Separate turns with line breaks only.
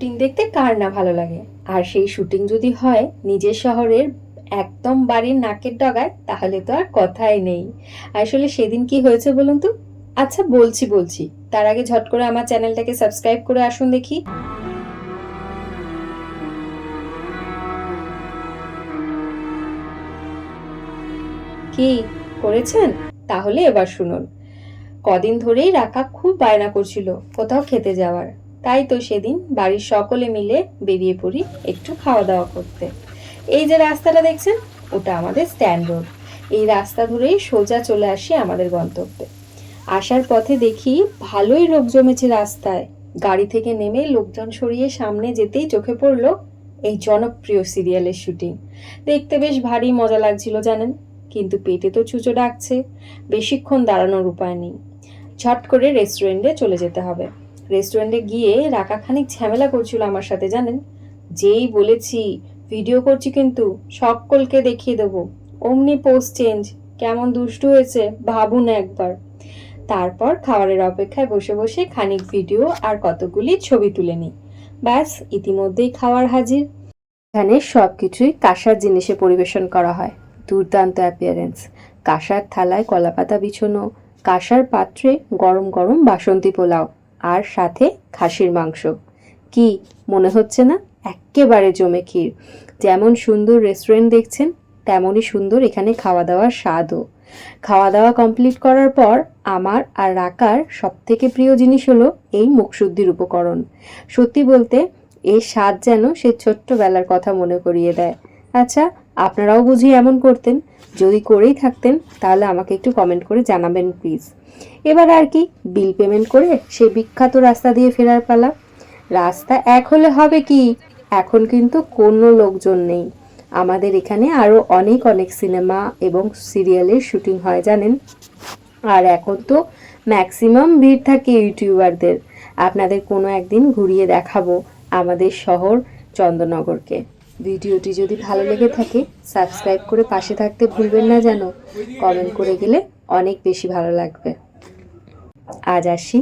Shooting দেখতে কার না ভালো লাগে? আর সেই শুটিং যদি হয় নিজের শহরের একদম বাড়ির নাকের ডগায়, তাহলে তো আর কথাই নেই। আসলে সেদিন কি হয়েছে বলুন তো? আচ্ছা বলছি বলছি। তার আগে ঝট করে আমার চ্যানেলটাকে সাবস্ক্রাইব করে আসুন দেখি। কি, করেছেন? তাহলে এবার শুনুন। কদিন ধরেই রাকা খুব বায়না করছিল কোথাও খেতে যাওয়ার। তাই তো সেদিন বাড়ির সকলে মিলে বেরিয়ে পড়ি একটু খাওয়া দাওয়া করতে। এই যে রাস্তাটা দেখছেন, ওটা আমাদের স্ট্যান্ড রোড এই রাস্তা ধরেই সোজা চলে আসি আমাদের গন্তব্যে। আসার পথে দেখি ভালোই লোক জমেছে রাস্তায়। গাড়ি থেকে নেমে লোকজন সরিয়ে সামনে যেতেই চোখে পড়ল এই জনপ্রিয় সিরিয়ালের শুটিং। দেখতে বেশ ভারী মজা লাগছিল, জানেন? কিন্তু পেটে তো চুচো ডাকছে, বেশিক্ষণ দাঁড়ানোর উপায় নেই। ঝট করে রেস্টুরেন্টে চলে যেতে হবে। রেস্টুরেন্টে গিয়ে রাকা খানিক ঝামেলা করছিল আমার সাথে, জানেন? যেই বলেছি ভিডিও করছি কিন্তু সকলকে দেখিয়ে দেবো। অমনি পোস্ট চেঞ্জ কেমন দুষ্টু হয়েছে, ভাবুন একবার। তারপর খাবারের অপেক্ষায় বসে বসে খানিক ভিডিও আর কতগুলি ছবি তুলে নিই। ব্যাস, ইতিমধ্যেই খাওয়ার হাজির। এখানে সব কিছুই কাঁসার জিনিসে পরিবেশন করা হয়। দুর্দান্ত অ্যাপিয়ারেন্স কাঁসার থালায় কলাপাতা বিছানো, কাঁসার পাত্রে গরম গরম বাসন্তী পোলাও। আর সাথে খাসির মাংস। কি, মনে হচ্ছে না? এক্কেবারে জমে ক্ষীর। যেমন সুন্দর রেস্টুরেন্ট দেখছেন, তেমনই সুন্দর এখানে খাওয়া দাওয়ার স্বাদও। খাওয়া দাওয়া কমপ্লিট করার পর আমার আর রাকার সব থেকে প্রিয় জিনিস হলো এই মুখশুদ্ধির উপকরণ। সত্যি বলতে, এর স্বাদ যেন সে ছোট্টবেলার কথা মনে করিয়ে দেয়। আচ্ছা আপনারাও বুঝি এমন করতেন। যদি করেই থাকতেন, তাহলে আমাকে একটু কমেন্ট করে জানাবেন প্লিজ এবার আর কি বিল পেমেন্ট করে সেই বিখ্যাত রাস্তা দিয়ে ফেরার পালা। রাস্তা এক হলে হবে কি? এখন কিন্তু কোনো লোকজন নেই। আমাদের এখানে আরও অনেক অনেক সিনেমা এবং সিরিয়ালের শুটিং হয়, জানেন? আর এখন তো ম্যাক্সিমাম ভিড় থাকে ইউটিউবারদের। আপনাদের কোনো একদিন ঘুরিয়ে দেখাবো আমাদের শহর চন্দননগরকে। ভিডিওটি যদি ভালো লেগে থাকে, সাবস্ক্রাইব করে পাশে থাকতে ভুলবেন না যেন। কমেন্ট করে গেলে অনেক বেশি ভালো লাগবে। আজ আসি।